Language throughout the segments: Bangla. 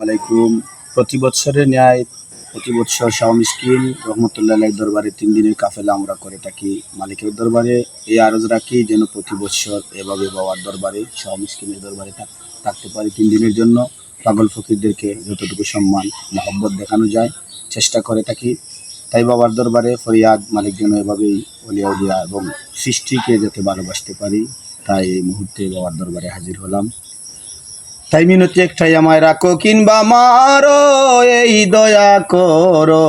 আলাইকুম। প্রতি বছরের ন্যায়, প্রতি বছর শাহ মিসকিন রহমতুল্লাহ দরবারে তিন দিনের কাফেলা আমরা করে থাকি। মালিকের দরবারে এই আরজ রাখি যেন প্রতি বছর এভাবে বাবার দরবারে শাহ মিসকিনের দরবারে থাকতে পারি তিন দিনের জন্য। পাগল ফকিরদেরকে যতটুকু সম্মান, মহব্বত দেখানো যায়, চেষ্টা করে থাকি। তাই বাবার দরবারে ফরিয়াদ, মালিক যেন এভাবেই অলিয়া উলিয়া এবং সৃষ্টিকে যাতে ভালোবাসতে পারি, তাই এই মুহূর্তে বাবার দরবারে হাজির হলাম। তাই মিনতি একটাই আমায় রাখো, কিংবা মারো, এই দয়া করো।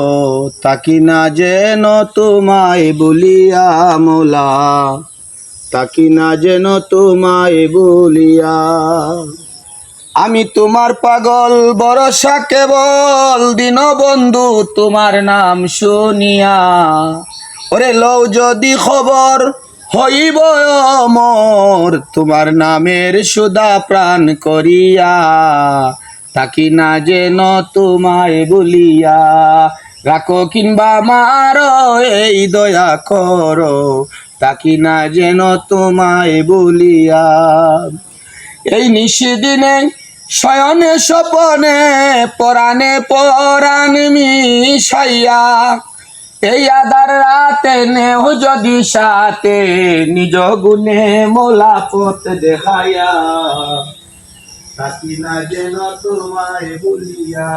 তাকি না যেন তোমায় বলিয়া মোলা, তাকি না যেন তোমায় বলিয়া। আমি তোমার পাগল বরসা কেবল দিন বন্ধু তোমার নাম শুনিয়া। ওরে লও যদি খবর হইব মোর তোমার নামের সুদা প্রাণ করিয়া। তাকি না যেন তোমায় বলিয়া। রাখো কিংবা মারো, এই দয়া করো। তাকি না যেন তোমায় বলিয়া। এই নিশিদিনে, শয়নে স্বপনে পরাণে পরাণ মিশাইয়া এই আদার রাতে নেহ যদি সাথে, নিজ গুণে মোলা পথ দেখাইয়া, থাকি না যেন তোমায় বলিয়া।